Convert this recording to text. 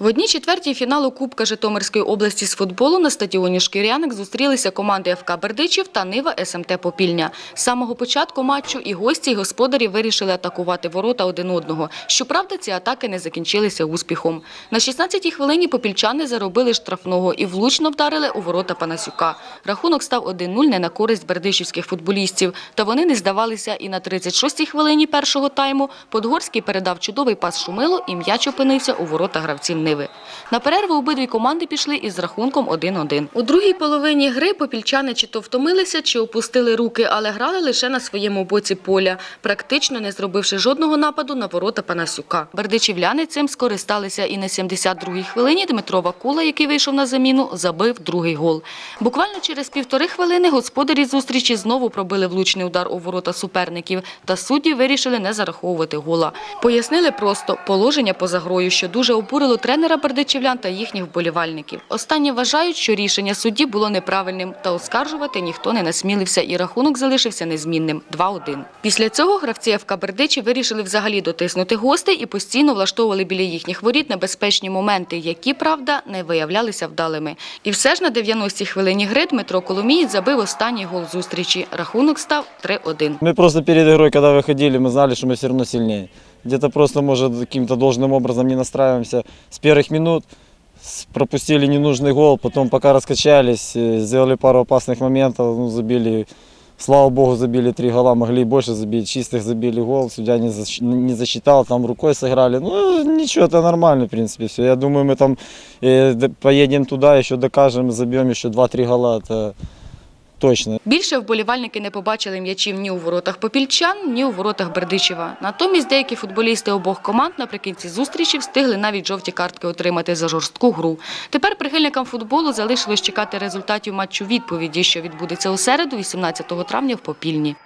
В одній четвертій фіналу Кубка Житомирської області з футболу на стадіоні Шкіряник зустрілися команди ФК Бердичів та Нива СМТ Попільня. З самого початку матчу і гості, і господарі вирішили атакувати ворота один одного. Щоправда, ці атаки не закінчилися успіхом. На 16-й хвилині попільчани заробили штрафного і влучно вдарили у ворота Панасюка. Рахунок став 1-0 не на користь бердичівських футболістів. Та вони не здавалися і на 36-й хвилині першого тайму Подгорський передав чудовий пас Шумило і м'яч опинився у ворота гравців Ниви. На перерву обидві команди пішли із рахунком 1-1. У другій половині гри попільчани чи то втомилися, чи опустили руки, але грали лише на своєму боці поля, практично не зробивши жодного нападу на ворота Панасюка. Бердичівляни цим скористалися і на 72-й хвилині Дмитро Вакула, який вийшов на заміну, забив другий гол. Буквально через півтори хвилини господарі зустрічі знову пробили влучний удар у ворота суперників, та судді вирішили не зараховувати гола. Пояснили просто положення поза грою, що дуже обурило тренера бердичівлян та їхніх вболівальників. Останні вважають, що рішення судді було неправильним, та оскаржувати ніхто не насмілився, і рахунок залишився незмінним 2-1. Після цього гравці ФК Бердичі вирішили взагалі дотиснути гостей і постійно влаштовували біля їхніх воріт небезпечні моменти, які, правда, не виявлялися вдалими. І все ж на 90-й хвилині гри Дмитро Коломієць забив останній гол зустрічі. Рахунок став 3-1. Мы просто перед игрой, когда выходили, мы знали, что мы все равно сильнее. Где-то просто, может, каким-то должным образом не настраиваемся. С первых минут с- пропустили ненужный гол, потом пока раскачались, э, сделали пару опасных моментов, ну, забили, слава богу, забили три гола, могли и больше забить, чистых забили гол, судья не, защ- не засчитал, там рукой сыграли. Ну, ничего, это нормально, в принципе, все. Я думаю, мы там э, д- поедем туда, еще докажем, забьем еще 2-3 гола, это точно. Більше вболівальники не побачили м'ячів ні у воротах попільчан, ні у воротах Бердичева. Натомість деякі футболісти обох команд наприкінці зустрічі встигли навіть жовті картки отримати за жорстку гру. Тепер прихильникам футболу залишилось чекати результатів матчу відповіді, що відбудеться у середу, 18 травня в Попільні.